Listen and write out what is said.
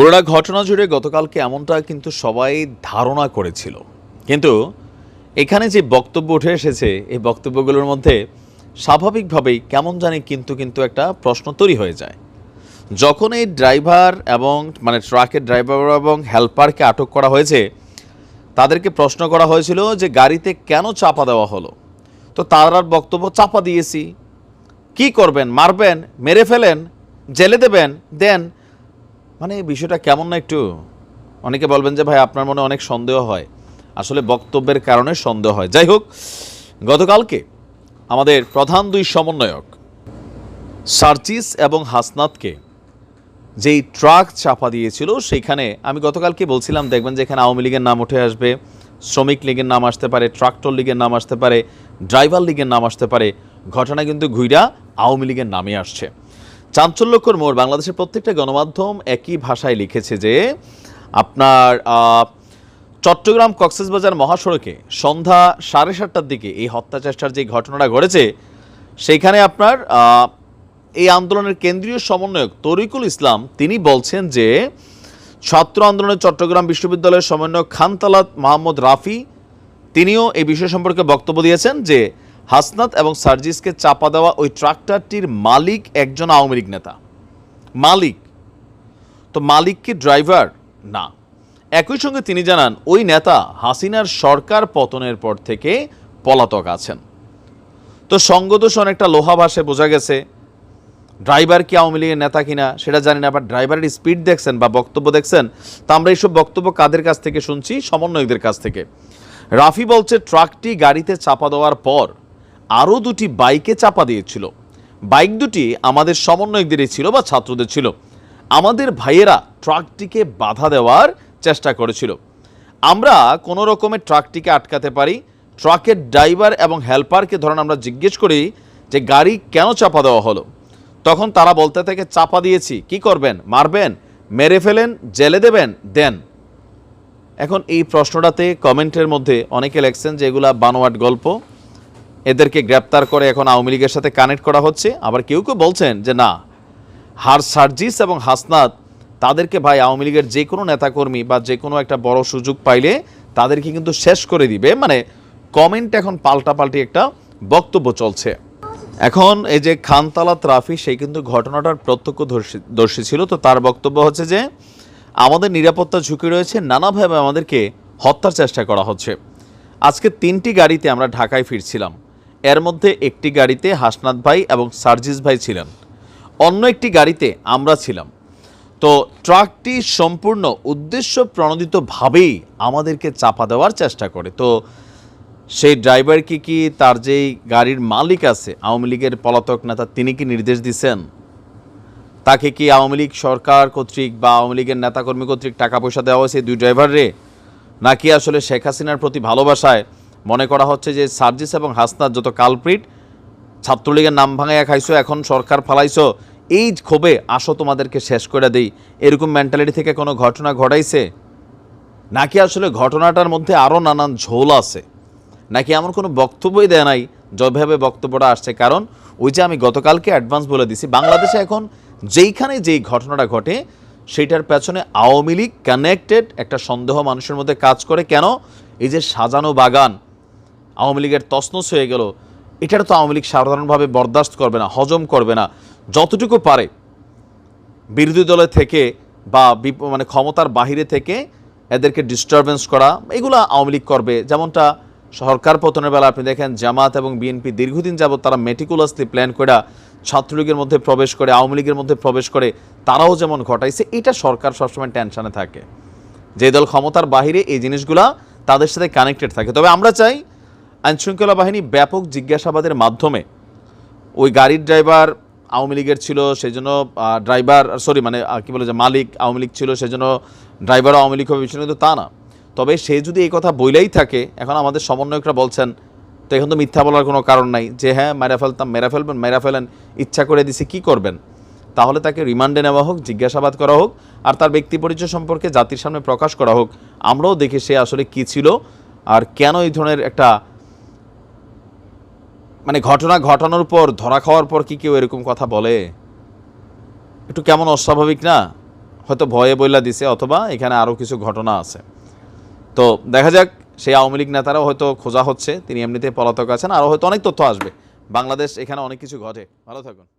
পুরোটা ঘটনা জুড়ে গতকালকে এমনটা কিন্তু সবাই ধারণা করেছিল। কিন্তু এখানে যে বক্তব্য উঠে এসেছে, এই বক্তব্যগুলোর মধ্যে স্বাভাবিকভাবেই কেমন জানি কিন্তু কিন্তু একটা প্রশ্ন তৈরি হয়ে যায়। যখন এই ড্রাইভার এবং মানে ট্রাকের ড্রাইভার এবং হেল্পারকে আটক করা হয়েছে, তাদেরকে প্রশ্ন করা হয়েছিল যে গাড়িতে কেন চাপা দেওয়া হলো? তো তার বক্তব্য চাপা দিয়েছি। কি করবেন? মারবেন? মেরে ফেলেন? জেলে দেবেন? দেন মানে বিষয়টা কেমন না একটু? অনেকে বলবেন যে, ভাই, আপনার মনে অনেক সন্দেহ হয়। আসলে বক্তব্যের কারণে সন্দেহ হয়। যাই হোক, গতকালকে আমাদের প্রধান দুই সমন্বয়ক, সার্চিস এবং হাসনাতকে যেই ট্রাক চাপা দিয়েছিল সেইখানে আমি গতকালকে বলছিলাম, দেখবেন যে এখানে আওয়ামী লীগের নাম উঠে আসবে, শ্রমিক লীগের নাম আসতে পারে, ট্রাক্টর লীগের নাম আসতে পারে, ড্রাইভার লীগের নাম আসতে পারে। ঘটনা কিন্তু ঘুইরা আওয়ামী লীগের নামে আসছে। চাঞ্চল্যকর মোড়। বাংলাদেশের প্রত্যেকটা গণমাধ্যম একই ভাষায় লিখেছে যে, আপনার চট্টগ্রাম কক্সবাজার মহাসড়কে সন্ধ্যা সাড়ে সাতটার দিকে এই হত্যা চেষ্টার যে ঘটনাটা ঘটেছে সেইখানে আপনার এই আন্দোলনের কেন্দ্রীয় সমন্বয়ক তরিকুল ইসলাম, তিনি বলছেন যে, ছাত্র আন্দোলনের চট্টগ্রাম বিশ্ববিদ্যালয়ের সমন্বয়ক খানতালাত মাহমুদ রাফি, তিনিও এই বিষয় সম্পর্কে বক্তব্য দিয়েছেন যে হাসনাত এবং সার্জিসকে চাপা দেওয়া ওই ট্রাক্টরটির মালিক একজন আওয়ামী লীগ নেতা। মালিক। তো মালিক কি ড্রাইভার? না। একই সঙ্গে তিনি জানান, ওই নেতা হাসিনার সরকার পতনের পর থেকে পলাতক আছেন। তো সঙ্গদোষ অনেকটা লোহা ভাষে বোঝা গেছে, ড্রাইভার কি আওয়ামী লীগের নেতা কিনা সেটা জানি না, আবার ড্রাইভারের স্পিড দেখছেন বা বক্তব্য দেখছেন, তা আমরা এইসব বক্তব্য কাদের কাছ থেকে শুনছি? সমন্বয়কদের কাছ থেকে। রাফি বলছে, ট্রাকটি গাড়িতে চাপা দেওয়ার পর আরও দুটি বাইকে চাপা দিয়েছিল। বাইক দুটি আমাদের সমন্বয়কদেরই ছিল বা ছাত্রদের ছিল। আমাদের ভাইয়েরা ট্রাকটিকে বাধা দেওয়ার চেষ্টা করেছিল। আমরা কোনো রকমের ট্রাকটিকে আটকাতে পারি। ট্রাকের ড্রাইভার এবং হেল্পারকে ধরেন আমরা জিজ্ঞেস করি যে, গাড়ি কেন চাপা দেওয়া হলো? তখন তারা বলতে থাকে, চাপা দিয়েছি। কি করবেন? মারবেন? মেরে ফেলেন? জেলে দেবেন? দেন। এখন এই প্রশ্নটাতে কমেন্টের মধ্যে অনেকে লেখছেন যে, এগুলা বানোয়াট গল্প। এদেরকে গ্রেপ্তার করে এখন আওয়ামী লীগের সাথে কানেক্ট করা হচ্ছে। আবার কেউ কেউ বলছেন যে, না, হার সার্জিস এবং হাসনাত, তাদেরকে ভাই আওয়ামী লীগের যে কোনো নেতাকর্মী বা যে কোনো একটা বড় সুযোগ পাইলে তাদেরকে কিন্তু শেষ করে দিবে। মানে কমেন্ট এখন পাল্টাপাল্টি একটা বক্তব্য চলছে। এখন এই যে খানতালা রাফি, সেই কিন্তু ঘটনাটার প্রত্যক্ষদর্শী, দর্শী ছিল। তো তার বক্তব্য হচ্ছে যে, আমাদের নিরাপত্তা ঝুঁকি রয়েছে, নানাভাবে আমাদেরকে হত্যার চেষ্টা করা হচ্ছে। আজকে তিনটি গাড়িতে আমরা ঢাকায় ফিরছিলাম। এর মধ্যে একটি গাড়িতে হাসনাত ভাই এবং সার্জিস ভাই ছিলেন। অন্য একটি গাড়িতে আমরা ছিলাম। তো ট্রাকটি সম্পূর্ণ উদ্দেশ্য প্রণোদিতভাবেই আমাদেরকে চাপা দেওয়ার চেষ্টা করে। তো সেই ড্রাইভারকে কি কি, তার যেই গাড়ির মালিক আছে, আওয়ামী লীগের পলাতক নেতা, তিনি কি নির্দেশ দিচ্ছেন তাকে কি আওয়ামী লীগ সরকার কর্তৃক বা আওয়ামী লীগের নেতাকর্মী কর্তৃক টাকা পয়সা দেওয়া হয়েছে দুই ড্রাইভাররে? নাকি আসলে শেখ হাসিনার প্রতি ভালোবাসায় মনে করা হচ্ছে যে সার্জিস এবং হাসনাত যত কালপ্রিট, ছাত্রলীগের নাম ভাঙাইয়া খাইছো, এখন সরকার ফালাইছো, এই ক্ষোভে আসো তোমাদেরকে শেষ করে দেই। এরকম মেন্টালিটি থেকে কোনো ঘটনা ঘটাইছে? নাকি আসলে ঘটনাটার মধ্যে আরও নানান ঝোল আছে? নাকি এমন কোনো বক্তব্যই দেয় নাই যেভাবে বক্তব্যটা আসছে? কারণ ওই যে আমি গতকালকে অ্যাডভান্স বলে দিছি, বাংলাদেশে এখন যেইখানে যেই ঘটনাটা ঘটে, সেইটার পেছনে আওয়ামী লীগ কানেক্টেড একটা সন্দেহ মানুষের মধ্যে কাজ করে। কেন? এই যে সাজানো বাগান আওয়ামী লীগের তসনস হয়ে গেল। এটার তো আওয়ামী লীগ সাধারণভাবে বরদাস্ত করবে না, হজম করবে না। যতটুকু পারে বিরোধী দলের থেকে বা মানে ক্ষমতার বাহিরে থেকে এদেরকে ডিস্টারবেন্স করা, এগুলো আওয়ামী লীগ করবে। যেমনটা সরকার পতনের বেলা আপনি দেখেন, জামাত এবং বিএনপি দীর্ঘদিন যাবত তারা মেটিকুলাসলি প্ল্যান করে ছাত্রলীগের মধ্যে প্রবেশ করে, আওয়ামী লীগের মধ্যে প্রবেশ করে, তারাও যেমন ঘটাইছে, এটা সরকার সবসময় টেনশনে থাকে। যে দল ক্ষমতার বাহিরে এই জিনিসগুলা তাদের সাথে কানেক্টেড থাকে। তবে আমরা চাই আইনশৃঙ্খলা বাহিনী ব্যাপক জিজ্ঞাসাবাদের মাধ্যমে ওই গাড়ির ড্রাইভার আওয়ামী লীগের ছিল সেই জন্য ড্রাইভার, সরি মানে কী বলে যে, মালিক আওয়ামী লীগ ছিল, সেজন্য ড্রাইভার আওয়ামী লীগ হবে বিষয় কিন্তু তা না। তবে সে যদি এই কথা বইলেই থাকে, এখন আমাদের সমন্বয়করা বলছেন, তো এখন তো মিথ্যা বলার কোনো কারণ নাই। যে হ্যাঁ মেরা ফেলতাম, মেরা ফেলবেন, মেরা ফেলেন, ইচ্ছা করে দিছে, কি করবেন? তাহলে তাকে রিমান্ডে নেওয়া হোক, জিজ্ঞাসাবাদ করা হোক, আর তার ব্যক্তি পরিচয় সম্পর্কে জাতির সামনে প্রকাশ করা হোক। আমরাও দেখি সে আসলে কি ছিল, আর কেন এই ধরনের একটা মানে ঘটনা ঘটানোর পর, ধরা খাওয়ার পর কি কেউ এরকম কথা বলে? একটু কেমন অস্বাভাবিক না? হয়তো ভয়ে বইলা দিছে অথবা এখানে আরও কিছু ঘটনা আছে। তো দেখা যাক, সেই আওয়ামী লীগ নেতারাও হয়তো খোঁজা হচ্ছে, তিনি এমনিতে পলাতক আছেন আরও হয়তো অনেক তথ্য আসবে। বাংলাদেশ এখানে অনেক কিছু ঘটে। ভালো থাকুন।